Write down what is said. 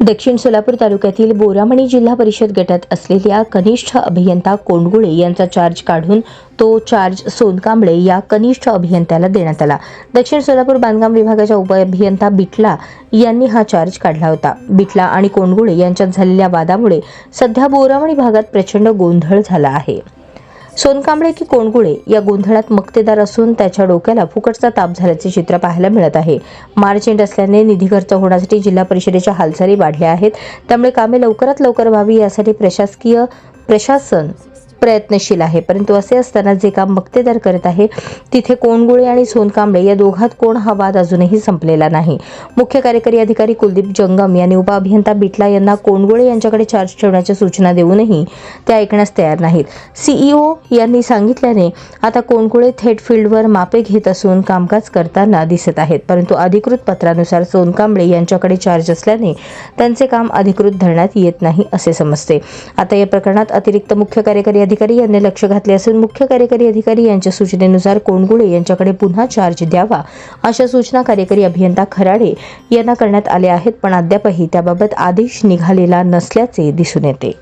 दक्षिण सोलापूर तालुक्यातील बोरामणी जिल्हा परिषद गटात असलेल्या कनिष्ठ अभियंता कोंडगुळे यांचा चार्ज काढून तो चार्ज सोनकांबळे या कनिष्ठ अभियंत्याला देण्यात आला. दक्षिण सोलापूर बांधकाम विभागाच्या उपअभियंता बिटला यांनी हा चार्ज काढला होता. बिटला आणि कोंडगुळे यांच्यात झालेल्या वादामुळे सध्या बोरामणी भागात प्रचंड गोंधळ झाला आहे. सोनकांबळे की कोणगुळे या गोंधळात मक्तेदार असून त्याच्या डोक्याला फुकटचा ताप झाल्याचे चित्र पाहायला मिळत आहे. मार्च एंड असल्याने निधी खर्च होण्यासाठी जिल्हा परिषदेच्या हालचाली वाढल्या आहेत. त्यामुळे कामे लवकरात लवकर व्हावी यासाठी प्रशासकीय प्रशासन प्रयत्नशील आहे. परंतु असे असताना जे काम मक्तेदार करत आहे तिथे कोणगुळे आणि सोनकांबळे या दोघात कोण हा वाद अजूनही संपलेला नाही. मुख्य कार्यकारी अधिकारी कुलदीप जंगम यांनी उपअभियंता बिटला यांना कोणगुळे यांच्याकडे चार्ज ठेवण्याच्या सूचना देऊनही ते ऐकण्यास तयार नाहीत. सीईओ यांनी सांगितल्याने आता कोणगुळे थेट फील्डवर मापे घेत असून कामकाज करताना दिसत आहेत. परंतु अधिकृत पत्रानुसार सोनकांबळे यांच्याकडे चार्ज असल्याने त्यांचे काम अधिकृत धरण्यात येत नाही असे समजते. आता या प्रकरणात अतिरिक्त मुख्य कार्यकारी अधिकारी यांनी लक्ष घातले असून मुख्य कार्यकारी अधिकारी यांच्या सूचनेनुसार कोणगुळे यांच्याकडे पुन्हा चार्ज द्यावा अशा सूचना कार्यकारी अभियंता खराडे यांना करण्यात आल्या आहेत पण अद्यापही त्याबाबत आदेश निघालेला नसल्याचे दिसून येते.